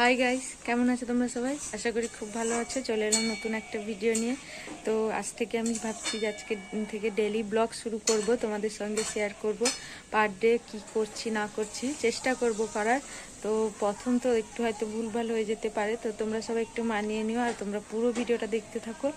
Hi guys কেমন আছো তোমরা সবাই? আশা করি খুব ভালো আছো। চলে এলাম নতুন একটা ভিডিও নিয়ে। তো আজ থেকে আমি ভাবছি যে আজকে থেকে ডেলি ব্লগ শুরু করব, তোমাদের সঙ্গে শেয়ার করব। পার ডে কী করছি, না করছি, চেষ্টা করব করার। তো প্রথম তো একটু হয়তো ভুলভাল হয়ে যেতে পারে। তো তোমরা সবাই একটু মানিয়ে নিও আর তোমরা পুরো ভিডিওটা দেখতে থাকো।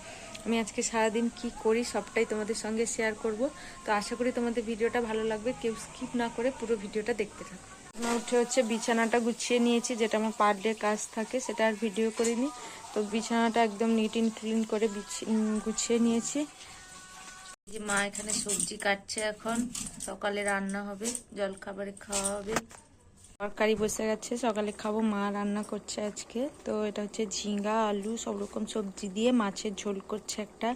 আমি আজকে সারাদিন কি করি সবটাই তোমাদের সঙ্গে শেয়ার করব। তো আশা করি তোমাদের ভিডিওটা ভালো লাগবে। কেউ স্কিপ না করে পুরো ভিডিওটা দেখতে থাকো। উঠে হচ্ছে বিছানাটা গুছিয়ে নিয়েছি, যেটা আমার পার ডে কাজ থাকে, সেটা আর ভিডিও করিনি। তো বিছানাটা একদম নিট ইন ক্লিন করে গুছিয়ে নিয়েছি। যে মা এখানে সবজি কাটছে এখন, সকালে রান্না হবে, জলখাবারে খাওয়া হবে। তরকারি বসে গেছে, সকালে খাব, মা রান্না করছে আজকে। তো এটা হচ্ছে ঝিঙ্গা আলু, সব রকম সবজি দিয়ে মাছের ঝোল করছে একটা।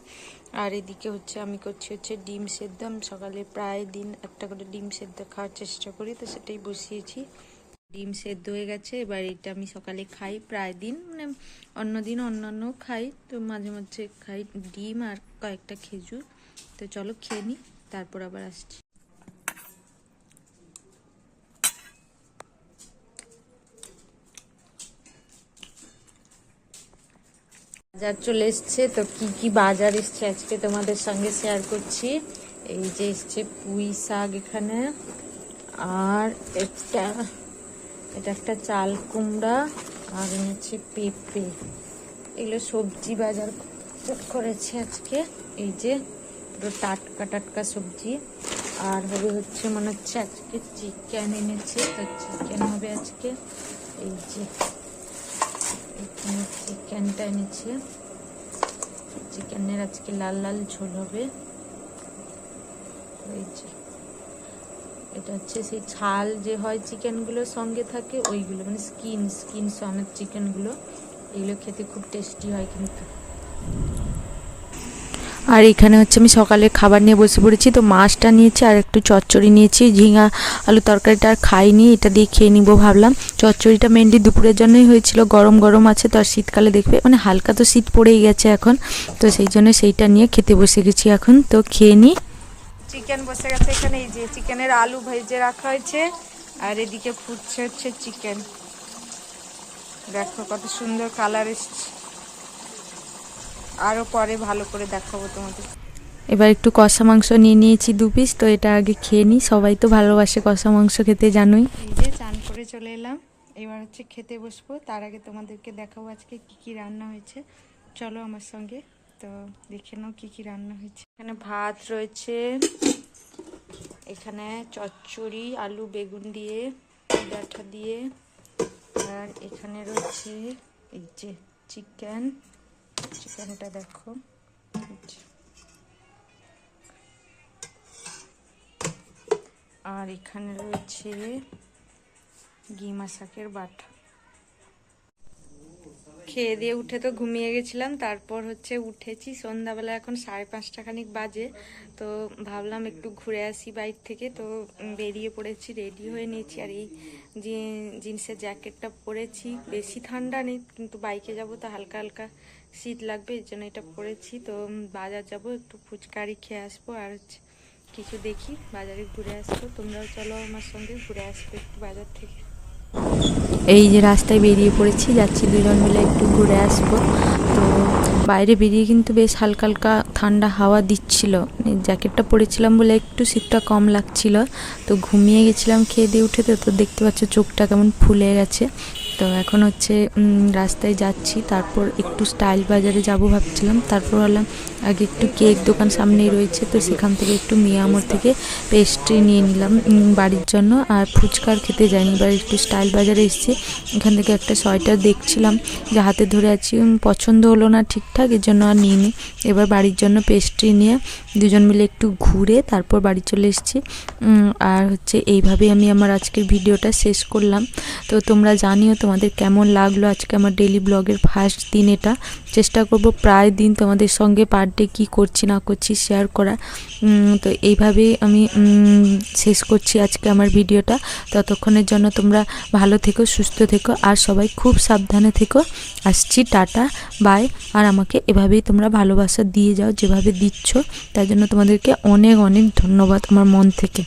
আর এদিকে হচ্ছে আমি করছি হচ্ছে ডিম সেদ্ধ। আমি সকালে প্রায় দিন একটা করে ডিম সেদ্ধ খাওয়ার চেষ্টা করি, তো সেটাই বসিয়েছি। ডিম সেদ্ধ হয়ে গেছে, এবার এটা আমি সকালে খাই প্রায় দিন মানে অন্য দিন অন্যান্য খাই, তো মাঝে মাঝে খাই ডিম আর কয়েকটা খেজুর। তো চলো খেয়ে নিই, তারপর আবার আসছি। বাজার চলে এসছে। তো কি কি বাজার এসছে আজকে তোমাদের সঙ্গে শেয়ার করছি? এই যে এসছে পুঁই শাক এখানে। আর একটা, এটা একটা চাল কুমড়া, আর হচ্ছে পেঁপে। এগুলো সবজি বাজার করেছে আজকে। এই যে পুরো টাটকা টাটকা সবজি। আর হবে হচ্ছে মনে হচ্ছে আজকে চিকেন এনেছে। তো চিকেন হবে আজকে। এই যে এখানে চিকেনটা এনেছে। চিকেনের আজকে লাল লাল ঝোল হবে। এটা হচ্ছে সেই ছাল যে হয় চিকেনগুলোর সঙ্গে থাকে, ওইগুলো মানে স্কিন স্কিন সমেত চিকেনগুলো, এগুলো খেতে খুব টেস্টি হয় কিন্তু। আর এখানে হচ্ছে আমি সকালে খাবার নিয়ে বসে পড়েছি, তো মাছটা নিয়েছি আর একটু চচ্চড়ি নিয়েছি, ঝিঙা, আলু তরকারিটা আর খাইনি, এটা দিয়ে খেয়ে নিবো ভাবলাম। চচ্চড়িটা মেনলি দুপুরের জন্যই হয়েছিল, গরম গরম আছে তো আর শীতকালে দেখবে মানে হালকা তো শীত পড়েই গেছে এখন, তো সেই জন্য সেইটা নিয়ে খেতে বসে গেছি এখন, তো খেয়ে নিই চিকেন বসে গেছে এখানে, এই যে চিকেনের আলু ভেজে রাখা হয়েছে, আর এদিকে ফুটছে হচ্ছে চিকেন দেখো কত সুন্দর কালার এসছে। আরও পরে ভালো করে দেখাবো তোমাদের। এবার একটু কষা মাংস নিয়ে নিয়েছি দু পিস তো এটা আগে খেয়ে নিই সবাই তো ভালোবাসে কষা মাংস খেতে জানোই। এই যে চান করে চলে এলাম। এবার হচ্ছে খেতে বসবো। তার আগে তোমাদেরকে দেখাবো আজকে কি কি রান্না হয়েছে। চলো আমার সঙ্গে তো দেখে নাও কি কি রান্না হয়েছে। এখানে ভাত রয়েছে এখানে চচ্চড়ি আলু বেগুন দিয়ে ডাঁটা দিয়ে আর এখানে রয়েছে এই যে চিকেন। চিকেনটা দেখো। আর এখানে রয়েছে গিমা শাকের বাটা। খেয়ে দিয়ে উঠে তো ঘুমিয়ে গেছিলাম, তারপর হচ্ছে উঠেছি। সন্ধ্যাবেলা এখন সাড়ে পাঁচটা খানিক বাজে, তো ভাবলাম একটু ঘুরে আসি বাইর থেকে। তো বেরিয়ে পড়েছি রেডি হয়ে নিয়েছি। আর এই জিন্সের জ্যাকেটটা পরেছি। বেশি ঠান্ডা নেই, কিন্তু বাইকে যাব তো হালকা হালকা শীত লাগবে এর জন্য এটা পরেছি। তো বাজার যাব, একটু ফুচকারি খেয়ে আসব, আর হচ্ছে কিছু দেখি, বাজারে ঘুরে আসব। তোমরাও চলো আমার সঙ্গে, ঘুরে আসবে একটু বাজার থেকে। এই যে রাস্তায় বেরিয়ে পড়েছি, যাচ্ছি দুজন মিলে একটু ঘুরে আসব। তো বাইরে বেরিয়ে কিন্তু বেশ হালকা হালকা ঠান্ডা হাওয়া দিচ্ছিল। জ্যাকেটটা পরেছিলাম বলে একটু শীতটা কম লাগছিল। তো ঘুমিয়ে গেছিলাম খেয়ে দিয়ে উঠে তো দেখতে পাচ্ছ চোখটা কেমন ফুলে গেছে। তো এখন হচ্ছে রাস্তায় যাচ্ছি, তারপর একটু স্টাইল বাজারে যাব ভাবছিলাম, তারপর ভাবলাম আগে একটু কেক দোকান সামনেই রয়েছে, তো সেখান থেকে একটু মিয়ামোর থেকে পেস্ট্রি নিয়ে নিলাম বাড়ির জন্য, আর ফুচকার খেতে যাইনি, এবার একটু স্টাইল বাজারে এসেছি, এখান থেকে একটা সোয়েটার দেখছিলাম, যে হাতে ধরে আছি পছন্দ হলো না ঠিকঠাক, এর জন্য আর নিইনি, এবার বাড়ির জন্য পেস্ট্রি নিয়ে দুজন মিলে একটু ঘুরে তারপর বাড়ি চলে এসেছি আর হচ্ছে এইভাবেই আমি আমার আজকের ভিডিওটা শেষ করলাম, তো তোমরা জানিও তোমাদের কেমন লাগল? আজকে আমার ডেলি ব্লগের ফার্স্ট দিন এটা। চেষ্টা করব প্রায় দিন তোমাদের সঙ্গে পার ডে কী করছি, না করছি শেয়ার করা। তো এইভাবেই আমি শেষ করছি আজকে আমার ভিডিওটা। ততক্ষণের জন্য তোমরা ভালো থেকো, সুস্থ থেকো, আর সবাই খুব সাবধানে থেকো। আসছি, টাটা বাই আর আমাকে এভাবেই তোমরা ভালোবাসা দিয়ে যাও, যেভাবে দিচ্ছ, তার জন্য তোমাদেরকে অনেক অনেক ধন্যবাদ আমার মন থেকে।